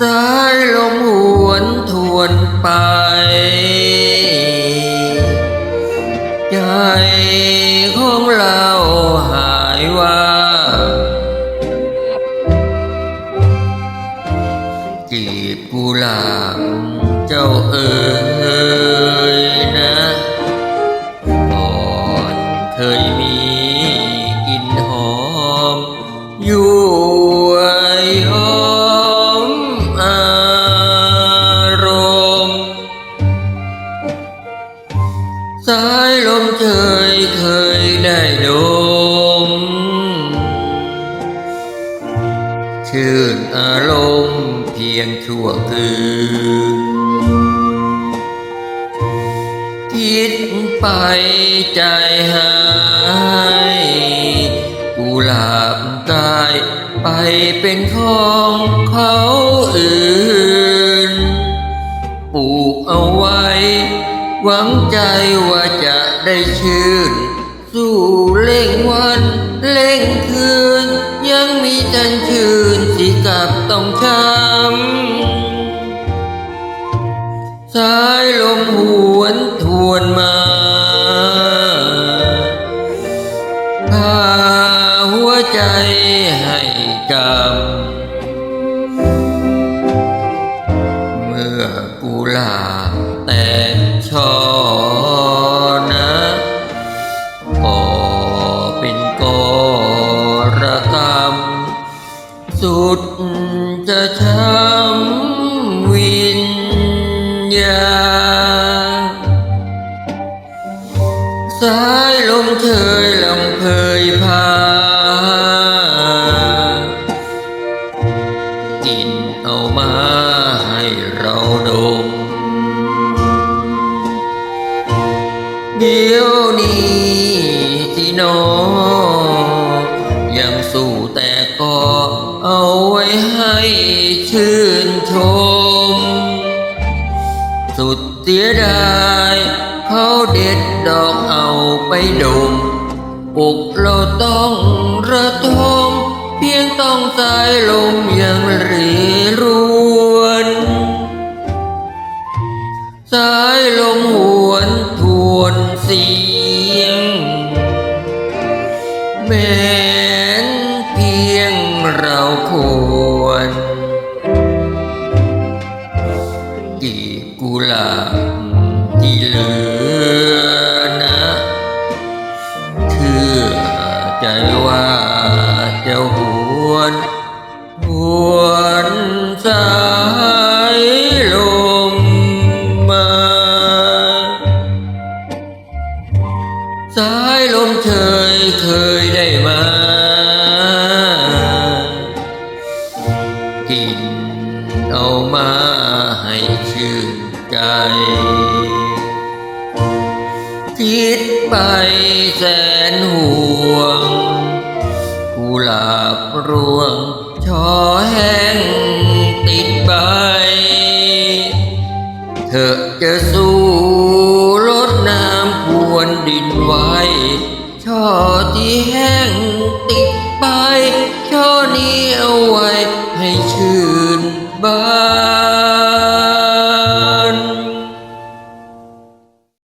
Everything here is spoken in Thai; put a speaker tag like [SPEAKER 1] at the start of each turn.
[SPEAKER 1] สายลมหวนทวนไป ใจของเราหายว่าจีบกุหลาบเจ้าเอ๋ย ลมเชยเคยได้ดม ชื่นอารมณ์เพียงชั่วคืน คิดไปใจหายกุหลาบกายไปเป็นของเขาอื่น ปลูกเอาไว้ หวังใจว่าจะ ชื่น สู้เล่งวันเล่งคืน ยังมีจันชื่นสิกับต้องช้ำสายลมหวนทวนมาพาหัวใจให้จำเมื่อกุหลา ดจะช้ำวิญญาสายลมเชยลำเพยพากินเอามาให้เราดม เดี๋ยวนี้ที่นอยัง ไว้ให้ชื่นชม สุดเสียดายเขาเด็ดดอกเอาไปดมอกเราต้องระทมเพียงต้องสายลมยังรีรวน สายลมหวนทวนเสียงแม้นเพียง เราควรกีกุหลาบที่เหลือนะเชื่อใจว่าจะหวนหวนสายลมมาสายลมเชยเคยได้มา คิดไปแสนห่วง กุหลาบร่วงช่อแห้งติดใบ เธอจะสู้ลดน้ำพวนดินไว้